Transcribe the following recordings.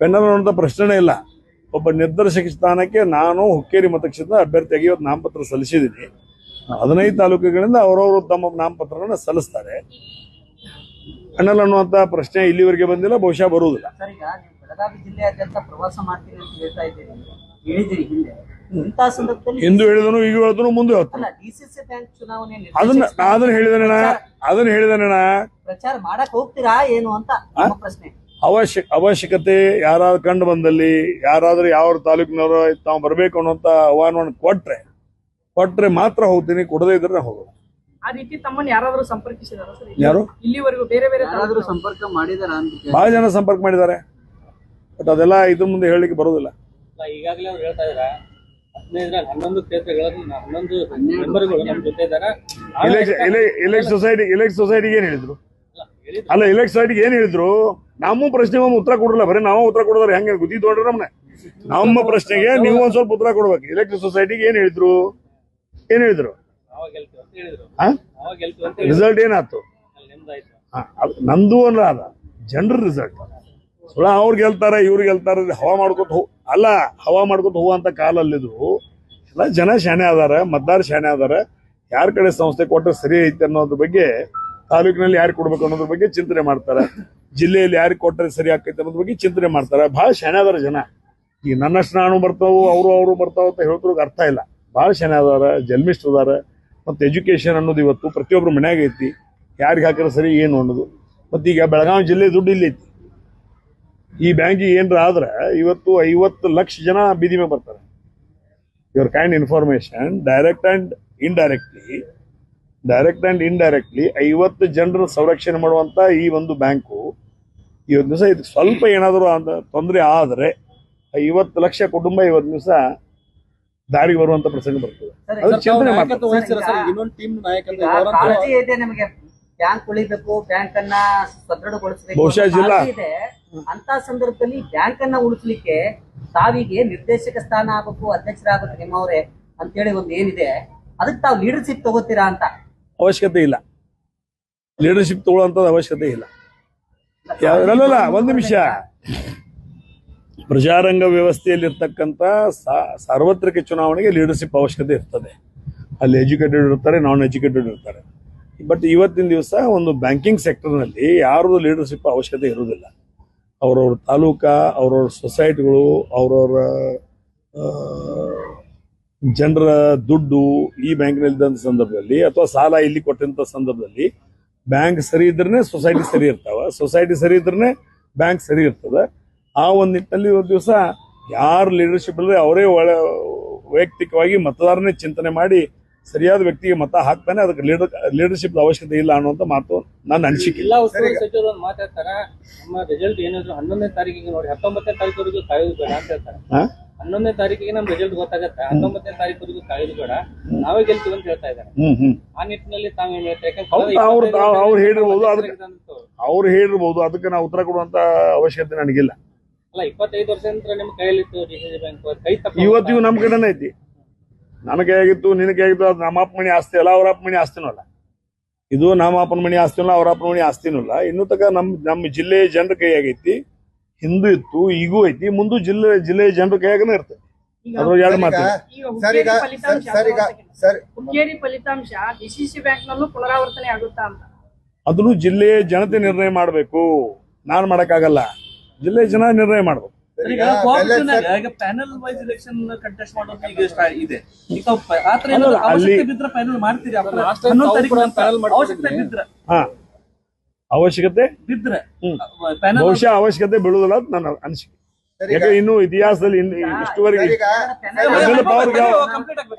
ಪೆನ್ನಲ್ ನೋಡಿದ ಪ್ರಶ್ನೆನೇ ಇಲ್ಲ. ಒಬ್ಬ ನಿರ್ದೇಶಕ ಸ್ಥಾನಕ್ಕೆ ನಾನು ಹುಕ್ಕೇರಿ ಮತಕ್ಷೇತ್ರದ ಅಭ್ಯರ್ಥಿಯಾಗಿ ಇವತ್ತು ನಾಮಪತ್ರ ಸಲ್ಲಿಸಿದ್ದೀನಿ. ಹದಿನೈದು ತಾಲೂಕುಗಳಿಂದ ಅವರವರು ತಮ್ಮ ನಾಮಪತ್ರವನ್ನು ಸಲ್ಲಿಸ್ತಾರೆ. ಪೆನ್ನಲ್ ಅನ್ನುವಂಥ ಪ್ರಶ್ನೆ ಇಲ್ಲಿವರೆಗೆ ಬಂದಿಲ್ಲ ಬಹುಶಃ ಬರುವುದಿಲ್ಲ. ಎಂದು ಈಗ ನೀವು ಬೆಳಗಾವಿ ಜಿಲ್ಲೆಯಾದ್ಯಂತ ಪ್ರವಾಸ ಮಾಡ್ತೀನಿ ಅಂತ ಹೇಳ್ತಾ ಇದ್ದೀರಿ. ಹೇಳಿದಿರಿ ಹಿಂದೆ. ಇಂತಹ ಸಂದರ್ಭದಲ್ಲಿ ಹಿಂದೂ ಹೇಳಿದನು ಈಗ ಹೇಳಿದನು ಮುಂದೆ ಹೇಳ್ತಾನೆ. ಅಲ್ಲ ಡಿಸಿಸಿ ಬ್ಯಾಂಕ್ ಚುನಾವಣೆ ಅದನ್ನ ಅದನ್ನ ಹೇಳಿದನ ಅದನ್ನ ಹೇಳಿದನ ಪ್ರಚಾರ ಮಾಡಕ್ ಹೋಗ್ತೀರಾ ಏನು ಅಂತ ನಮ್ಮ ಪ್ರಶ್ನೆ. ಅವಶ್ಯಕ ಅವಶ್ಯಕತೆ ಯಾರಾದ್ರೂ ಕಂಡು ಬಂದಲ್ಲಿ ಯಾರಾದ್ರೂ ಯಾವ ತಾಲೂಕಿನವರು ತಾವು ಬರಬೇಕು ಅನ್ನೋಂತ ಆಹ್ವಾನವನ್ನು ಕೊಟ್ರೆ ಕೊಟ್ರೆ ಮಾತ್ರ ಹೋಗ್ತೀನಿ ಕೊಡದೇ ಇದ್ರೆ ಹೋಗೋದು. ಆ ರೀತಿ ತಮ್ಮನ್ನ ಯಾರಾದ್ರೂ ಸಂಪರ್ಕಿಸಿದಾರ ಸರ್ ಯಾರು? ಇಲ್ಲಿವರೆಗೂ ಬೇರೆ ಬೇರೆ ಯಾರಾದ್ರೂ ಸಂಪರ್ಕ ಮಾಡಿದಾರ ಅಂತ ಬಹಳ ಜನ ಸಂಪರ್ಕ ಮಾಡಿದ್ದಾರೆ. ಬಟ್ ಅದೆಲ್ಲ ಇದ್ರ ಮುಂದೆ ಹೇಳಲಿಕ್ಕೆ ಬರೋದಿಲ್ಲ. ಈಗಾಗಲೇ ಅವ್ರು ಹೇಳ್ತಾ ಇದಾರೆ. ಹನ್ನೊಂದು ಕ್ಷೇತ್ರಗಳಲ್ಲಿ ನ- ಹನ್ನೊಂದು ಮೆಂಬರ್ಗಳು ನಮ್ಮ ಜೊತೆ ಇಲೆಕ್ಟ್ ಸೊಸೈಟಿ ಇಲೆಕ್ಟ್ ಸೊಸೈಟಿಗೆ ಏನ್ ಹೇಳಿದ್ರು? ಅಲ್ಲ ಇಲೆಕ್ಟ್ ಸೊಸೈಟಿಗೆ ಏನ್ ಹೇಳಿದ್ರು? ನಮ್ಮ ಪ್ರಶ್ನೆಗೆ ಒಂದು ಉತ್ತರ ಕೊಡಲ್ಲ ಬರೀ ನಾವು ಉತ್ತರ ಕೊಡೋದ್ರೆ ಹೆಂಗೆ ಗುದ್ದಿ ತೊಗೊಂಡ್ರೆ ನಮ್ಮನೆ ನಮ್ಮ ಪ್ರಶ್ನೆಗೆ ನೀವು ಒಂದ್ ಸ್ವಲ್ಪ ಉತ್ತರ ಕೊಡ್ಬೇಕು. ಎಲೆಕ್ಟ್ರಿಕ್ ಸೊಸೈಟಿಗೆ ಏನ್ ಹೇಳಿದ್ರು? ಏನ್ ಹೇಳಿದ್ರು? ರಿಸಲ್ಟ್ ಏನಾಯ್ತು? ನಂದು ಅಲ್ಲ ಅದ ಜನರ ರಿಸಲ್ಟ್ ಸುಳ ಅವ್ರು ಗೆಲ್ತಾರ ಇವ್ರು ಗೆಲ್ತಾರ ಹವಾ ಮಾಡ್ಕೊತ ಹೋ ಅಲ್ಲ ಹವಾ ಮಾಡ್ಕೊತ ಹೋಗುವಂತ ಕಾಲಲ್ಲಿದ್ರು. ಎಲ್ಲ ಜನ ಶಾಣೆ ಅದಾರ ಮತದಾರ ಶಾಣೆ ಅದಾರ. ಯಾರ ಕಡೆ ಸಂಸ್ಥೆ ಕೊಟ್ಟರೆ ಸರಿ ಐತೆ ಅನ್ನೋದ್ರ ಬಗ್ಗೆ ತಾಲೂಕಿನಲ್ಲಿ ಯಾರು ಕೊಡ್ಬೇಕು ಅನ್ನೋದ್ರ ಬಗ್ಗೆ ಚಿಂತನೆ ಮಾಡ್ತಾರೆ. ಜಿಲ್ಲೆಯಲ್ಲಿ ಯಾರಿಗೆ ಕೊಟ್ಟರೆ ಸರಿ ಆಕೈತೆ ಅನ್ನೋದ್ರ ಬಗ್ಗೆ ಚಿಂತನೆ ಮಾಡ್ತಾರೆ. ಶಾಣೆ ಅದಾರ ಜನ. ಈ ನನ್ನಷ್ಟು ನಾನು ಬರ್ತಾವು, ಅವರು ಅವರು ಬರ್ತಾವ ಅಂತ ಹೇಳ್ತಿರೋಕೆ ಅರ್ಥ ಇಲ್ಲ. ಭಾಳ ಅದಾರ ಜನ್ಮಿಸ್ಟ್ ಅದಾರ. ಮತ್ತು ಎಜುಕೇಶನ್ ಅನ್ನೋದು ಇವತ್ತು ಪ್ರತಿಯೊಬ್ಬರು ಮನ್ಯಾಗ ಐತಿ. ಯಾರಿಗೆ ಹಾಕಿದ್ರೆ ಸರಿ, ಏನು ಅನ್ನೋದು. ಮತ್ತು ಈಗ ಬೆಳಗಾವಿ ಜಿಲ್ಲೆ ದುಡ್ಡು ಇಲ್ಲಿ ಐತಿ. ಈ ಬ್ಯಾಂಕಿಗೆ ಏನರ ಆದ್ರೆ ಇವತ್ತು ಐವತ್ತು ಲಕ್ಷ ಜನ ಬೀದಿ ಮೇಲೆ ಬರ್ತಾರೆ. Your kind information direct and indirectly direct and ಇಂಡೈರೆಕ್ಟ್ಲಿ ಐವತ್ತು ಜನರ ಸಂರಕ್ಷಣೆ ಮಾಡುವಂತ ಈ ಒಂದು ಬ್ಯಾಂಕು. ಇವತ್ತು ದಿವಸ ಇದಕ್ಕೆ ಸ್ವಲ್ಪ ಏನಾದರೂ ಅಂತ ತೊಂದರೆ ಆದರೆ ಐವತ್ತು ಲಕ್ಷ ಕುಟುಂಬ ಇವತ್ತು ದಿವಸ ದಾರಿಗೆ ಬರುವಂತ ಪ್ರಸಂಗ ಬರ್ತದೆ. ಅದು ಚಿಂತನೆ ಮಾಡ್ತಾರೆ ಇನ್ನೊಂದು ಟೀಮ್ ನಾಯಕತ್ವ ಈಗ ಕಾಳಜಿ ಇದೆ ನಿಮಗೆ. ಬ್ಯಾಂಕ್ ಉಳಿಬೇಕು ಬ್ಯಾಂಕ್ ಅನ್ನ ಸದೃಢಗೊಳಿಸಬೇಕು ಬಹುಶಃ ಅಂತ ಜಿಲ್ಲಾ- ಅಂತ ಸಂದರ್ಭದಲ್ಲಿ ಬ್ಯಾಂಕ್ ಅನ್ನ ಉಳಿಸಲಿಕ್ಕೆ ತಾವಿಗೆ ನಿರ್ದೇಶಕ ಸ್ಥಾನ ಆಗಬೇಕು ಅಧ್ಯಕ್ಷರಾಗಬೇಕು ನಿಮ್ಮವ್ರೆ ಅಂತೇಳಿ ಒಂದು ಏನಿದೆ. ಅದಕ್ಕೆ ತಾವು ಲೀಡರ್ಶಿಪ್ ತಗೋತೀರಾ ಅಂತ. ಅವಶ್ಯಕತೆ ಇಲ್ಲ. ಲೀಡರ್ಶಿಪ್ ತಗೊಳ್ಳೋಂಥದ್ದು ಅವಶ್ಯಕತೆ ಇಲ್ಲ. ಯಾವ್ದಲ್ಲ ಒಂದು ನಿಮಿಷ. ಪ್ರಜಾರಂಗ ವ್ಯವಸ್ಥೆಯಲ್ಲಿರ್ತಕ್ಕಂಥ ಸಾರ್ವತ್ರಿಕ ಚುನಾವಣೆಗೆ ಲೀಡರ್ಶಿಪ್ ಅವಶ್ಯಕತೆ ಇರ್ತದೆ. ಅಲ್ಲಿ ಎಜುಕೇಟೆಡ್ ಇರ್ತಾರೆ ನಾನ್ ಎಜುಕೇಟೆಡ್ ಇರ್ತಾರೆ. ಬಟ್ ಇವತ್ತಿನ ದಿವಸ ಒಂದು ಬ್ಯಾಂಕಿಂಗ್ ಸೆಕ್ಟರ್ನಲ್ಲಿ ಯಾರು ಲೀಡರ್ಶಿಪ್ ಅವಶ್ಯಕತೆ ಇರುವುದಿಲ್ಲ. ಅವರವ್ರ ತಾಲೂಕಾ, ಅವ್ರವ್ರ ಸೊಸೈಟಿಗಳು ಅವ್ರವ್ರ ಜನರ ದುಡ್ಡು ಈ ಬ್ಯಾಂಕ್ನಲ್ಲಿ ಇದ್ದಂಥ ಸಂದರ್ಭದಲ್ಲಿ ಅಥವಾ ಸಾಲ ಇಲ್ಲಿ ಕೊಟ್ಟಂತ ಸಂದರ್ಭದಲ್ಲಿ ಬ್ಯಾಂಕ್ ಸರಿ ಇದ್ರೆ ಸೊಸೈಟಿ ಸರಿ ಇರ್ತಾವ. ಸೊಸೈಟಿ ಸರಿ ಇದ್ರೆ ಬ್ಯಾಂಕ್ ಸರಿ ಇರ್ತದ. ಆ ಒಂದು ನಿಟ್ಟಿನಲ್ಲಿ ಒಂದು ದಿವಸ ಯಾರು ಲೀಡರ್ಶಿಪ್ ಇಲ್ಲದೆ ಅವರೇ ಒಳ ವೈಯಕ್ತಿಕವಾಗಿ ಮತದಾರನೇ ಚಿಂತನೆ ಮಾಡಿ ಸರಿಯಾದ ವ್ಯಕ್ತಿಗೆ ಮತ ಹಾಕ್ತಾನೆ. ಅದಕ್ಕೆ ಲೀಡರ್ ಲೀಡರ್ಶಿಪ್ ಅವಶ್ಯಕತೆ ಇಲ್ಲ ಅನ್ನುವಂಥ ಮಾತು ನನ್ನ ಅನಿಸಿಕೆ. ಇಲ್ಲ ಉಸ್ತುವಾರಿ ಸಚಿವರು ಮಾತಾಡ್ತಾರ? ನಮ್ಮ ರಿಸಲ್ಟ್ ಏನಾದ್ರು ಹನ್ನೊಂದನೇ ತಾರೀಕಿಗೆ ನೋಡಿ ಹತ್ತೊಂಬತ್ತನೇ ತಾರೀಕು ಕಾಯೋದು ಬೇಡ ಅಂತ ಹೇಳ್ತಾರೆ? ಹನ್ನೊಂದನೇ ತಾರೀಕಿಗೆ ನಮ್ ರಿಸಲ್ಟ್ ಗೊತ್ತಾಗತ್ತೆ. ಹತ್ತೊಂಬತ್ತನೇ ತಾರೀಕು ಕಾಯ್ದು ಬೇಡ. ನಾವೇ ಗೆಲ್ತೀವಿ ಅಂತ ಹೇಳ್ತಾ ಇದ್ದಾರೆ. ಆ ನಿಟ್ಟಿನಲ್ಲಿ ಹೇಳ್ತಾರೆ ಯಾಕಂದ್ರೆ ಹೌದು, ಕಳೆದ ಅವ್ರು- ಹೇಳಿರ್ಬೋದು, ಅದಕ್ಕೆ- ಅವ್ರು. ಹೇಳಿರ್ಬೋದು. ಅದಕ್ಕೆ ನಾವು ಉತ್ತರ ಕೊಡುವಂತ ಅವಶ್ಯಕತೆ ನನಗಿಲ್ಲ. ಅಲ್ಲ ಇಪ್ಪತ್ತೈದು ವರ್ಷದಿಂದ ನಿಮ್ ಕೈಯಲ್ಲಿತ್ತು ಡಿಸಿಸಿ ಬ್ಯಾಂಕ್ ಕೈ ತಪ್ಪ ಇವತ್ತಿಗೂ ನಮ್ ಕಡೆನೇ ಐತಿ. ನನಗೆ ಆಗಿತ್ತು ನಿನಗೆ ಆಗಿತ್ತು ಅದು ನಮ್ಮ ಅಪ್ಪ ಮಣಿ ಆಸ್ತಿ ಅಲ್ಲ ಅವ್ರ ಅಪ್ಪ ಮಣಿ ಆಸ್ತಿನೂ ಅಲ್ಲ. ಇದು ನಮ್ಮ ಅಪ್ಪನ ಮಣಿ ಆಸ್ತಿನೂ ಅಲ್ಲ ಅವ್ರ ಅಪ್ಪನ ಮಣಿ ಆಸ್ತಿನೂ ಅಲ್ಲ. ಇನ್ನೂ ತಕ ನಮ್ಮ ನಮ್ಮ ಜಿಲ್ಲೆಯ ಜನರ ಕೈಯಾಗೈತಿ. ಹಿಂದೂ ಇತ್ತು ಈಗೂ ಐತಿ ಮುಂದೆ ಜಿಲ್ಲೆ ಜಿಲ್ಲೆಯ ಜನರ ಕೈಯಾಗನೇ ಇರ್ತದೆ ಈಗ ಅದ್ರೊಳಗೆ ಎರಡು ಮಾತು ಈಗ ಸರ್ ಈಗ ಫಲಿತಾಂಶ ಸರ್ ಈಗ ಸರ್. ಹುಕ್ಕೇರಿ ಫಲಿತಾಂಶ ಡಿಸಿಸಿ ಬ್ಯಾಂಕ್ ನಲ್ಲೂ ಪುನರಾವರ್ತನೆ ಆಗುತ್ತಾ ಅಂತ. ಅದನ್ನು ಜಿಲ್ಲೆಯ ಜನತೆ ನಿರ್ಣಯ ಮಾಡಬೇಕು. ನಾನು ಮಾಡಕ್ಕಾಗಲ್ಲ. ಜಿಲ್ಲೆಯ ಜನ ನಿರ್ಣಯ ಮಾಡ್ಬೇಕು. ಈಗ ಈಗ ಪ್ಯಾನಲ್ ವೈಸ್ ಎಲೆಕ್ಷನ್ ಕಂಟೆಸ್ಟ್ ಮಾಡೋದು ಈಗ ಸ್ಟಾ- ಇದೆ. ಈಗ ಪ- ಆತರ ಅಲ್ಲ, ಏನಾದ್ರು ಅಲ್ಲಿ- ಅವಶ್ಯಕತೆ ಬಿದ್ರೆ ಪ್ಯಾನಲ್ ಮಾಡ್ತೀರಿ? ಅಪ್ಪ. last time ಹನ್ನೊಂದು ತಾವು ತಾರೀಕು ನಂತರ ಅವಶ್ಯಕತೆ ಬಿದ್ರೆ. ಹಾ. ಅವಶ್ಯಕತೆ. ಪ್ಯಾನಲ್ ಬಹುಶಃ ಅವಶ್ಯಕತೆ ಬೀಳುವುದಿಲ್ಲ ಅಂತ ನನ್ನ ಅನಿಸಿಕೆ. ಯಾಕೆ ಇನ್ನು ಇತಿಹಾಸದಲ್ಲಿ ಇನ್ನು ಇಷ್ಟುವರೆಗೆ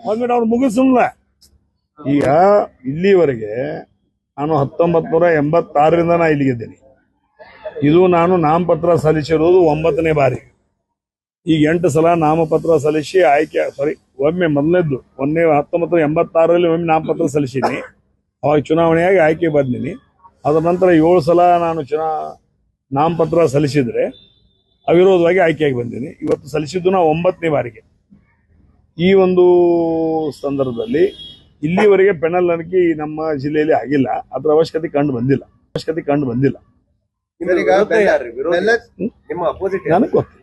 ಒಂದ್ಮಿಟ ಅವ್ರು ಮುಗಿಸಲ್ಲ ಈಗ ಇಲ್ಲಿವರೆಗೆ ನಾನು ಹತ್ತೊಂಬತ್ ನೂರ ಎಂಬತ್ತಾರರಿಂದ ನಾ ಇಲ್ಲಿಗಿದ್ದೇನೆ ಇದು ನಾನು ನಾಮಪತ್ರ ಸಲ್ಲಿಸಿರುವುದು ಒಂಬತ್ತನೇ ಬಾರಿ. ಈಗ ಎಂಟು ಸಲ ನಾಮಪತ್ರ ಸಲ್ಲಿಸಿ ಆಯ್ಕೆ ಸಾರಿ ಒಮ್ಮೆ ಮೊದಲನೇದ್ದು ಒಂದೇ ಹತ್ತೊಂಬತ್ತು ಎಂಬತ್ತಾರರಲ್ಲಿ ಒಮ್ಮೆ ನಾಮಪತ್ರ ಸಲ್ಲಿಸಿನಿ. ಅವಾಗ ಚುನಾವಣೆಯಾಗಿ ಆಯ್ಕೆ ಬಂದಿನಿ. ಅದರ ನಂತರ ಏಳು ಸಲ ನಾನು ಚುನಾ ನಾಮಪತ್ರ ಸಲ್ಲಿಸಿದ್ರೆ ಅವಿರೋಧವಾಗಿ ಆಯ್ಕೆಯಾಗಿ ಬಂದೀನಿ ಇವತ್ತು ಸಲ್ಲಿಸಿದ್ದು ನಾ ಒಂಬತ್ತನೇ ಬಾರಿಗೆ. ಈ ಒಂದು ಸಂದರ್ಭದಲ್ಲಿ ಇಲ್ಲಿವರೆಗೆ ಪೆನಲ್ ನನಗೆ ನಮ್ಮ ಜಿಲ್ಲೆಯಲ್ಲಿ ಆಗಿಲ್ಲ. ಅದರ ಅವಶ್ಯಕತೆ ಕಂಡು ಬಂದಿಲ್ಲ. ಅವಶ್ಯಕತೆ ಕಂಡು ಬಂದಿಲ್ಲ. ನನಗೆ ಗೊತ್ತು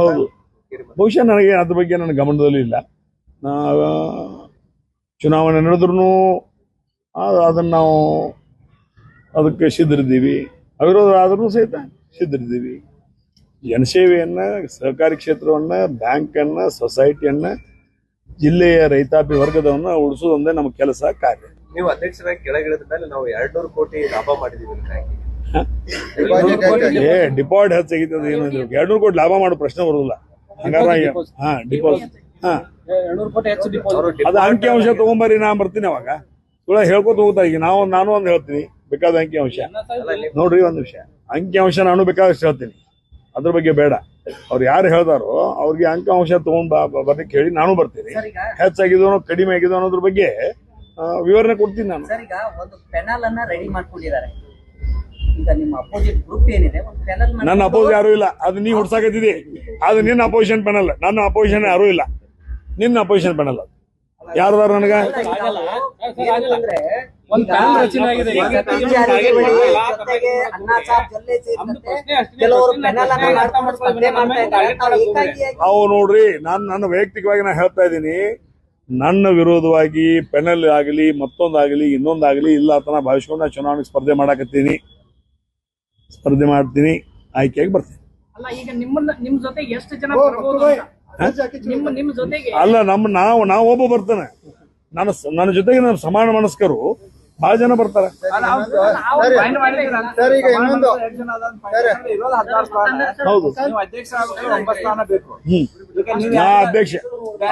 ಹೌದು, ಬಹುಶಃ ನನಗೆ ಅದ್ರ ಬಗ್ಗೆ ನನ್ನ ಗಮನದಲ್ಲೂ ಇಲ್ಲ. ಚುನಾವಣೆ ನಡೆದ್ರೂ ಅದನ್ನು ನಾವು ಅದಕ್ಕೆ ಸಿದ್ಧರಿದ್ದೀವಿ. ಅವಿರೋಧ ಆದ್ರೂ ಸಹಿತ ಸಿದ್ಧರಿದ್ದೀವಿ. ಜನಸೇವೆಯನ್ನು ಸಹಕಾರಿ ಕ್ಷೇತ್ರವನ್ನ ಬ್ಯಾಂಕನ್ನು ಸೊಸೈಟಿಯನ್ನ ಜಿಲ್ಲೆಯ ರೈತಾಪಿ ವರ್ಗದವನ್ನ ಉಳಿಸೋದೊಂದೇ ನಮ್ಮ ಕೆಲಸ ಕಾರ್ಯ. ನೀವು ಅಧ್ಯಕ್ಷರಾಗಿ ಕೆಳಗಿಳಿದ ಮೇಲೆ ನಾವು ಎರಡ್ ನೂರು ಕೋಟಿ ಲಾಭ ಮಾಡಿದೀವಿ ಏ ಡಿಪಾಸಿಟ್ ಹೆಚ್ಚಾಗಿತ್ತು ಅದು ಏನು ಎರಡು ಕೋಟಿ ಲಾಭ ಮಾಡೋ ಪ್ರಶ್ನೆ ಬರೋದಿಲ್ಲ. ಹಂಗಾರ ಹಾ ಡಿಪಾಸಿಟ್ ಹಾ. ಅದು ಅಂಕಿ ಅಂಶ ತಗೊಂಬರಿ ನಾ ಬರ್ತೀನಿ ಅವಾಗ. ಸುಳ್ಳ ಹೇಳ್ಕೊತ ಹೋಗ್ತಾ ಈಗ. ನಾವು ನಾನು ಒಂದು ಹೇಳ್ತೀನಿ. ಬೇಕಾದ ಅಂಕಿ ಅಂಶ. ನೋಡ್ರಿ ಒಂದು ವಿಷಯ ಅಂಕಿ ಅಂಶ ನಾನು ಬೇಕಾದಷ್ಟು ಹೇಳ್ತೀನಿ. ಅದ್ರ ಬಗ್ಗೆ ಬೇಡ. ಅವ್ರು ಯಾರು ಹೇಳ್ದಾರೋ ಅವ್ರಿಗೆ ಅಂಕಿ ಅಂಶ ತಗೊಂಡ್ ಬರ್ಲಿಕ್ಕೆ ಹೇಳಿ ನಾನು ಬರ್ತೀನಿ. ಸರ್ ಈಗ ಹೆಚ್ಚಾಗಿದೋ ಕಡಿಮೆ ಆಗಿದೋ ಅನ್ನೋದ್ರ ಬಗ್ಗೆ ಆ, ವಿವರಣೆ ಕೊಡ್ತೀನಿ ನಾನು. ಸರ್ ಈಗ ಒಂದು ಪೆನಲ್ ಅನ್ನ ರೆಡಿ ಮಾಡ್ಕೊಂಡಿದ್ದಾರೆ. ಈಗ ನಿಮ್ಮ ಅಪೋಸಿಟ್ ಗ್ರೂಪ್ ಏನಿದೆ ಒಂದು ಪೆನಲ್ ನನ್ನ ಅಪೋಸ್ ಯಾರು ಇಲ್ಲ. ಅದು ನೀ ಹುಡ್ಸಾಕತ್ತಿದಿ. ಅದು ನಿನ್ನ ಅಪೋಸಿಷನ್ ಪೆನಲ್. ನನ್ನ ಅಪೋಸಿಷನ್ ಯಾರು ಇಲ್ಲ. ನಿನ್ನ ಅಪೋಸಿಷನ್ ಪೆನಲ್ ಯಾರು ಯಾರ್ದಾರ ನನಗ? ಪ್ಯಾನಲ್ ಅವು ನೋಡ್ರಿ ನಾನು ನನ್ನ ವೈಯಕ್ತಿಕವಾಗಿ ನಾ ಹೇಳ್ತಾ ಇದ್ದೀನಿ. ನನ್ನ ವಿರೋಧವಾಗಿ ಪೆನಲ್ ಆಗಲಿ ಮತ್ತೊಂದಾಗಲಿ ಇನ್ನೊಂದಾಗಲಿ ಇಲ್ಲ ಅಂತ ನಾ ಭಾವಿಸ್ಕೊಂಡು ನಾ ಚುನಾವಣೆ ಸ್ಪರ್ಧೆ ಮಾಡಕತ್ತೀನಿ. ಸ್ಪರ್ಧೆ ಮಾಡ್ತೀನಿ ಆಯ್ಕೆಯಾಗಿ ಬರ್ತೀನಿ. ಅಲ್ಲ ಈಗ ನಿಮ್ಮನ್ನ ನಿಮ್ ಜೊತೆ ಎಷ್ಟು ಜನ ಬರ್ಬೋದು ನಿಮ್ಮ ಜೊತೆಗೆ. ಅಲ್ಲ ನಮ್ಮ ನಾವು ನಾವು ಒಬ್ಬ ಬರ್ತಾನೆ. ನನ್ನ ಸ- ನನ್ನ ಜೊತೆಗೆ ನಮ್ಮ ಸಮಾನ ಮನಸ್ಕರು ಬಹಳ ಜನ ಬರ್ತಾರೆ. ಹೌದು. ನೀವು ಅಧ್ಯಕ್ಷ ಆಗ್ಬೇಕು ಒಂಬತ್ತು ಬೇಕು. ಹ್ಮ್. ನೀವು ನಾ ಅಧ್ಯಕ್ಷ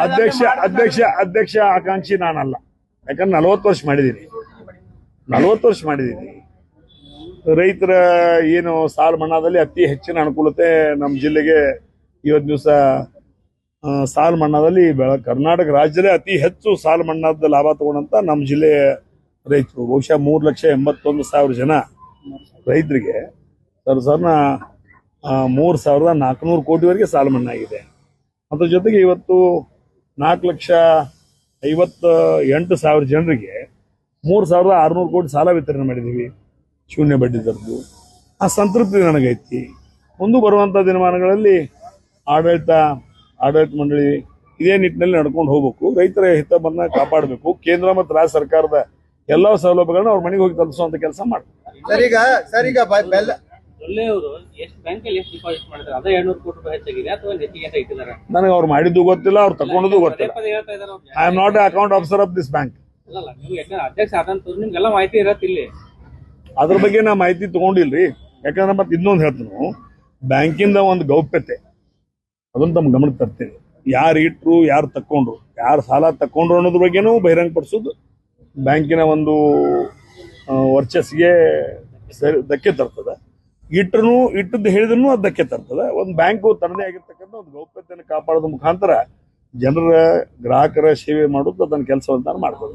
ಅಧ್ಯಕ್ಷ ಅಧ್ಯಕ್ಷ ಅಧ್ಯಕ್ಷ ಆಕಾಂಕ್ಷಿ ನಾನಲ್ಲ. ಯಾಕಂದ್ರೆ ನಲವತ್ತು ವರ್ಷ ಮಾಡಿದ್ದೀನಿ ನಲವತ್ತು ವರ್ಷ ಮಾಡಿದ್ದೀನಿ ರೈತರ ಏನು ಸಾಲ ಮನ್ನಾದಲ್ಲಿ ಅತಿ ಹೆಚ್ಚಿನ ಅನುಕೂಲತೆ ನಮ್ಮ ಜಿಲ್ಲೆಗೆ ಇವತ್ತು ದಿವಸ ಸಾಲ ಮನ್ನಾದಲ್ಲಿ ಬೆಳ, ಕರ್ನಾಟಕ ರಾಜ್ಯದಲ್ಲೇ ಅತಿ ಹೆಚ್ಚು ಸಾಲ ಮನ್ನಾದ ಲಾಭ ತಗೊಂಡಂತ ನಮ್ಮ ಜಿಲ್ಲೆಯ ರೈತರು. ಬಹುಶಃ ಮೂರು ಲಕ್ಷ ಎಂಬತ್ತೊಂದು ಸಾವಿರ ಜನ ರೈತರಿಗೆ ಸರ್ ಸರ್ನ ಮೂರು ಸಾವಿರದ ನಾಲ್ಕುನೂರು ಕೋಟಿವರೆಗೆ ಸಾಲ ಮನ್ನಾ ಆಗಿದೆ. ಅದ್ರ ಜೊತೆಗೆ ಇವತ್ತು ನಾಲ್ಕು ಲಕ್ಷ ಐವತ್ತ ಎಂಟು ಸಾವಿರ ಜನರಿಗೆ ಮೂರು ಸಾವಿರದ ಆರುನೂರು ಕೋಟಿ ಸಾಲ ವಿತರಣೆ ಮಾಡಿದ್ದೀವಿ. ಶೂನ್ಯ ಬಡ್ಡಿ ದರದ್ದು. ಆ ಸಂತೃಪ್ತಿ ನನಗೈತಿ. ಮುಂದೆ ಬರುವಂಥ ದಿನಮಾನಗಳಲ್ಲಿ ಆಡಳಿತ ಆಡಳಿತ ಮಂಡಳಿ ಇದೇ ನಿಟ್ಟಿನಲ್ಲಿ ನಡ್ಕೊಂಡು ಹೋಗ್ಬೇಕು. ರೈತರ ಹಿತವನ್ನ ಕಾಪಾಡಬೇಕು. ಕೇಂದ್ರ ಮತ್ತು ರಾಜ್ಯ ಸರ್ಕಾರದ ಎಲ್ಲ ಸೌಲಭ್ಯಗಳನ್ನ ಅವ್ರ ಮನೆಗೆ ಹೋಗಿ ತಲುಪಿಸುವಂತ ಕೆಲಸ ನನಗೆ ಅವ್ರು ಮಾಡಿದ್ದು ಗೊತ್ತಿಲ್ಲ ಅವ್ರು ತಗೊಂಡದ್ದು ಗೊತ್ತಿಲ್ಲ. I am not account officer of this bank ಮಾಹಿತಿ ಇರತ್ತೆ ಇಲ್ಲಿ. ಅದ್ರ ಬಗ್ಗೆ ನಾ ಮಾಹಿತಿ ತಗೊಂಡಿಲ್ರಿ. ಯಾಕಂದ್ರೆ ಮತ್ತೆ ಇನ್ನೊಂದು ಹೇಳ್ತೀನಿ. ಬ್ಯಾಂಕಿಂದ ಒಂದು ಗೌಪ್ಯತೆ. ಅದನ್ನ ತಮ್ಮ ಗಮನಕ್ಕೆ ತರ್ತೇವೆ. ಯಾರು ಇಟ್ರು ಯಾರು ತಕ್ಕೊಂಡ್ರು ಯಾರು ಸಾಲ ತಕ್ಕೊಂಡ್ರು ಅನ್ನೋದ್ರ ಬಗ್ಗೆನೂ ಬಹಿರಂಗಪಡಿಸೋದು. ಬ್ಯಾಂಕಿನ ಒಂದು ವರ್ಚಸ್ಗೆ ವರ್ಚಸ್ಸಿಗೆ ಸರಿ ಧಕ್ಕೆ ತರ್ತದೆ. ಇಟ್ಟರು ಇಟ್ಟದ್ದು ಹೇಳಿದ್ರು ಅದು ಧಕ್ಕೆ ತರ್ತದೆ. ಒಂದು ಬ್ಯಾಂಕು ತನ್ನದೇ ಆಗಿರ್ತಕ್ಕಂಥ ಒಂದು ಗೌಪ್ಯತೆಯನ್ನು ಕಾಪಾಡೋದ್ರ ಮುಖಾಂತರ ಜನರ ಗ್ರಾಹಕರ ಸೇವೆ ಮಾಡೋದು ಅದನ್ನ ಕೆಲಸವನ್ನು ಮಾಡ್ಬೋದು.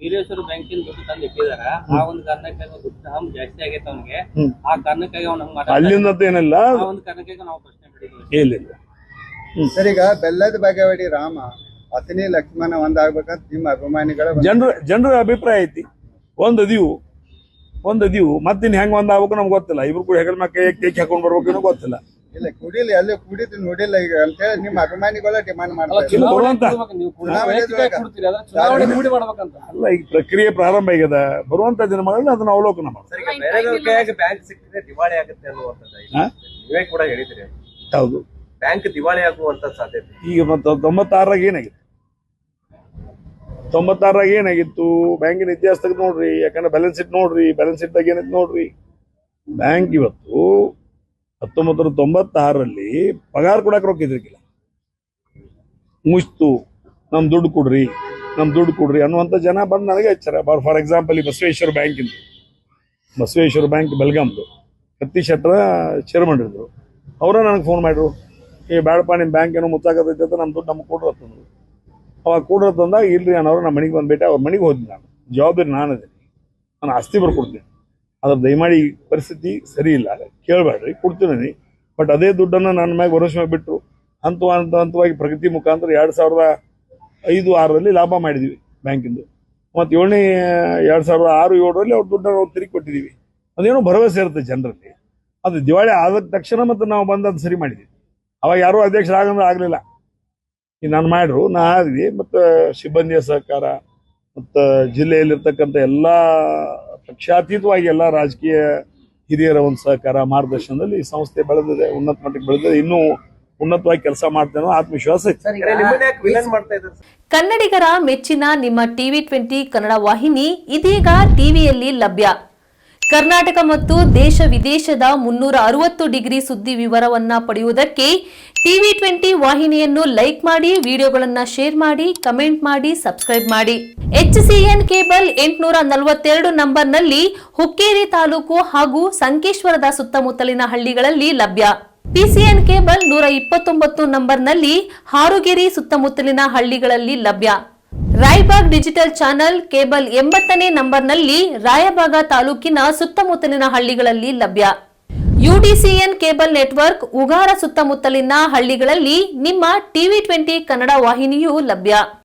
ವೀರೇಶ್ವರ ಬ್ಯಾಂಕಿನ ದುಡ್ಡು ತಂದು ಇಟ್ಟಿದಾರ ಆ ಒಂದು ಕಾರಣಕ್ಕಾಗಿ ದುಡ್ಡು ಹಮ್ ಜಾಸ್ತಿ ಆಗೈತೆ ಅವನಿಗೆ. ಆ ಕಾರಣಕ್ಕಾಗಿ ಅವ್ನ ಹಂಗ್ ಅಲ್ಲಿಂದ ಏನಿಲ್ಲ? ಆ ಒಂದು ಕಾರಣಕ್ಕಾಗಿ ನಾವು ಪ್ರಶ್ನೆ ಮಾಡಿದ್ವಿ. ಏನಿಲ್ಲ ಸರ್ ಈಗ ಬೆಲ್ಲದ ಬಾಗೇವಾಡಿ ರಾಮ ಅತನಿ ಲಕ್ಷ್ಮಣ ಒಂದಾಗ್ಬೇಕಂತ ನಿಮ್ಮ ಅಭಿಮಾನಿಗಳ ಜನರ ಜನರ ಅಭಿಪ್ರಾಯ ಐತಿ. ಒಂದು ಅದೀವು ಒಂದು ಅದೀವು ಮತ್ತಿನ್ ಹೆಂಗ್ ಒಂದ್ ಆಗ್ಬೇಕು ನಮ್ಗೆ ಗೊತ್ತಿಲ್ಲ. ಇಬ್ರು ಕೂಡ ಹೆಗಲ್ ಮ್ಯಾಗ ಕೈ ಕೇಕ್ ಹಾಕೊಂಡ್ ಬರ್ಬೇಕು ಗೊತ್ತಿಲ್ಲ. ಇಲ್ಲ ಕುಡಿಲಿ ಅಲ್ಲಿ ಕುಡಿದು ನೋಡಿಲ್ಲ ಈಗ ಅಂತೇಳಿ ನಿಮ್ಮ ಅಭಿಮಾನಿಗಳ ಡಿಮಾಂಡ್ ಮಾಡ್ತಾರೆ ಅಲ್ಲ ಈಗ ಪ್ರಕ್ರಿಯೆ ಪ್ರಾರಂಭ ಆಗ್ಯದ ಬರುವಂತ ದಿನಗಳಲ್ಲಿ ಅದನ್ನ ಅವಲೋಕನ ಮಾಡಿ ಬ್ಯಾಂಕ್ ಸಿಕ್ಕಿದ್ರೆ ದಿವಾಳಿ ಆಗುತ್ತೆ ಅನ್ನುವಂಥದ್ದು? ನೀವೇ ಕೂಡ ಹೇಳಿದ್ರಿ. ಹೌದು. ಬ್ಯಾಂಕ್ ದಿವಾಳಿ ಆಗುವಂತ ಸಾಧ್ಯತೆ ಈಗ ಮತ್ತೆ ತೊಂಬತ್ತಾರಾಗ ಏನಾಗಿತ್ತು? ತೊಂಬತ್ತಾರಾಗ ಏನಾಗಿತ್ತು? ಬ್ಯಾಂಕಿನ ಇತಿಹಾಸದಾಗ ನೋಡ್ರಿ ಯಾಕಂದ್ರೆ ಬ್ಯಾಲೆನ್ಸ್ ಶೀಟ್ ನೋಡ್ರಿ ಬ್ಯಾಲೆನ್ಸ್ ಶೀಟ್ ದಾಗ ಏನೈತೆ ನೋಡ್ರಿ. ಬ್ಯಾಂಕ್ ಇವತ್ತು ಹತ್ತೊಂಬತ್ತು ನೂರ ತೊಂಬತ್ತಾರರಲ್ಲಿ ಪಗಾರ ಕೊಡಕ್ಕೆ ರೊಕ್ಕ ಇದ್ರಿಗಿಲ್ಲ ಮುಚ್ತು ನಮ್ ದುಡ್ಡು ಕೊಡ್ರಿ, ನಮ್ ದುಡ್ಡು ಕೊಡ್ರಿ ಅನ್ನುವಂಥ ಜನ ಬಂದು ನನಗೆ ಹಚ್ಚಾರ ಫಾರ್ ಎಕ್ಸಾಂಪಲ್ ಈ ಬಸವೇಶ್ವರ ಬ್ಯಾಂಕಿಂದ ಬಸವೇಶ್ವರ ಬ್ಯಾಂಕ್ ಬೆಲ್ಗಾಮ್ದು ಕತ್ತಿ ಶೆಟ್ಟರ ಚೇರ್ಮನ್ ಇದ್ರು. ಅವರ ನನಗೆ ಫೋನ್ ಮಾಡ್ರು ಈ ಬ್ಯಾಡಪ್ಪ ನಿಮ್ಮ ಬ್ಯಾಂಕ್ ಏನೋ ಮುಚ್ಚಾಕತೈತೆ ಅಂತ ನಮ್ಮ ದುಡ್ಡು ನಮ್ಗೆ ಕೊಡ್ರಿ ಅವಾಗ ಕೊಡ್ರಿ ತಂದಾಗ ಇಲ್ರಿ ಅನ್ನೋರು ನಮ್ಮ ಮನೆಗೆ ಬಂದುಬಿಟ್ಟೆ. ಅವ್ರ ಮನೆಗೆ ಹೋದ್ನಿ ನಾನು. ಜವಾಬ್ದಾರಿ ನಾನು ಅದೀನಿ ನಾನು ಆಸ್ತಿ ಬರ್ಕೊಡ್ತೀನಿ. ಅದ್ರ ದಯಮಾಡಿ ಪರಿಸ್ಥಿತಿ ಸರಿ ಇಲ್ಲ. ಕೇಳಬೇಡ್ರಿ ಕೊಡ್ತೀನಿ ಬಟ್ ಅದೇ ದುಡ್ಡನ್ನು ನನ್ನ ಮ್ಯಾಗ ಭರವಸೆ ಮ್ಯಾಗ ಬಿಟ್ಟರು ಹಂತ ಹಂತ ಹಂತವಾಗಿ ಪ್ರಗತಿ ಮುಖಾಂತರ ಎರಡು ಸಾವಿರದ ಐದು, ಆರರಲ್ಲಿ ಲಾಭ ಮಾಡಿದೀವಿ ಬ್ಯಾಂಕಿಂದು. ಮತ್ತು ಏಳನೇ, ಎರಡು ಸಾವಿರದ ಆರು, ಏಳರಲ್ಲಿ ಅವ್ರ ದುಡ್ಡನ್ನು ನಾವು ತಿರುಗಿ ಕೊಟ್ಟಿದ್ದೀವಿ ಅದೇನೋ ಭರವಸೆ ಇರುತ್ತೆ ಜನರಲ್ಲಿ. ಅದು ದಿವಾಳಿ ಆದ ತಕ್ಷಣ ಮತ್ತು ನಾವು ಬಂದು ಅದು ಸರಿ ಮಾಡಿದ್ವಿ. ಅವಾಗ ಯಾರೂ ಅಧ್ಯಕ್ಷರಾಗಂದ್ರೆ ಆಗಲಿಲ್ಲ. ಈಗ ನಾನು ಮಾಡ್ರು ನಾ ಆದ್ವಿ, ಮತ್ತು ಸಿಬ್ಬಂದಿಯ ಸಹಕಾರ, ಮತ್ತು ಜಿಲ್ಲೆಯಲ್ಲಿರ್ತಕ್ಕಂಥ ಎಲ್ಲ ಪಕ್ಷಾತೀತವಾಗಿ ಎಲ್ಲ ರಾಜಕೀಯ ಹಿರಿಯರ ಒಂದು ಸಹಕಾರ ಮಾರ್ಗದರ್ಶನದಲ್ಲಿ ಈ ಸಂಸ್ಥೆ ಬೆಳೆದಿದೆ ಉನ್ನತ ಮಟ್ಟಕ್ಕೆ ಬೆಳೆದಿದೆ ಇನ್ನೂ ಉನ್ನತವಾಗಿ ಕೆಲಸ ಮಾಡ್ತೇನೆ ಆತ್ಮವಿಶ್ವಾಸ ಐತೆ ಸರ್ ಈಗ ನಿಮ್ಮನ್ನ ಮಾಡ್ತಾ ಇದ್ದಾರೆ ಸರ್? ಕನ್ನಡಿಗರ ಮೆಚ್ಚಿನ ನಿಮ್ಮ ಟಿವಿ ಟ್ವೆಂಟಿ ಕನ್ನಡ ವಾಹಿನಿ ಇದೀಗ ಟಿವಿಯಲ್ಲಿ ಲಭ್ಯ ಕರ್ನಾಟಕ ಮತ್ತು ದೇಶ ವಿದೇಶದ ಮುನ್ನೂರ ಅರವತ್ತು ಡಿಗ್ರಿ ಸುದ್ದಿ ವಿವರವನ್ನ ಪಡೆಯುವುದಕ್ಕೆ ಟಿವಿ ಟ್ವೆಂಟಿ ವಾಹಿನಿಯನ್ನು ಲೈಕ್ ಮಾಡಿ, ವಿಡಿಯೋಗಳನ್ನು ಶೇರ್ ಮಾಡಿ, ಕಮೆಂಟ್ ಮಾಡಿ, ಸಬ್ಸ್ಕ್ರೈಬ್ ಮಾಡಿ. ಎಚ್ಸಿಎನ್ ಕೇಬಲ್ ಎಂಟುನೂರ ನಲವತ್ತೆರಡು ನಂಬರ್ನಲ್ಲಿ ಹುಕ್ಕೇರಿ ತಾಲೂಕು ಹಾಗೂ ಸಂಕೇಶ್ವರದ ಸುತ್ತಮುತ್ತಲಿನ ಹಳ್ಳಿಗಳಲ್ಲಿ ಲಭ್ಯ. ಪಿಸಿಎನ್ ಕೇಬಲ್ ನೂರ ಇಪ್ಪತ್ತೊಂಬತ್ತು ನಂಬರ್ನಲ್ಲಿ ಹಾರುಗೆರಿ ಸುತ್ತಮುತ್ತಲಿನ ಹಳ್ಳಿಗಳಲ್ಲಿ ಲಭ್ಯ. ರಾಯಬಾಗ್ ಡಿಜಿಟಲ್ ಚಾನೆಲ್ ಕೇಬಲ್ ಎಂಬತ್ತನೇ ನಂಬರ್ನಲ್ಲಿ ರಾಯಬಾಗ ತಾಲೂಕಿನ ಸುತ್ತಮುತ್ತಲಿನ ಹಳ್ಳಿಗಳಲ್ಲಿ ಲಭ್ಯ. ಯುಡಿಸಿಎನ್ ಕೇಬಲ್ ನೆಟ್ವರ್ಕ್ ಉಗಾರ ಸುತ್ತಮುತ್ತಲಿನ ಹಳ್ಳಿಗಳಲ್ಲಿ ನಿಮ್ಮ ಟಿವಿ ಟ್ವೆಂಟಿ ಕನ್ನಡ ವಾಹಿನಿಯೂ ಲಭ್ಯ.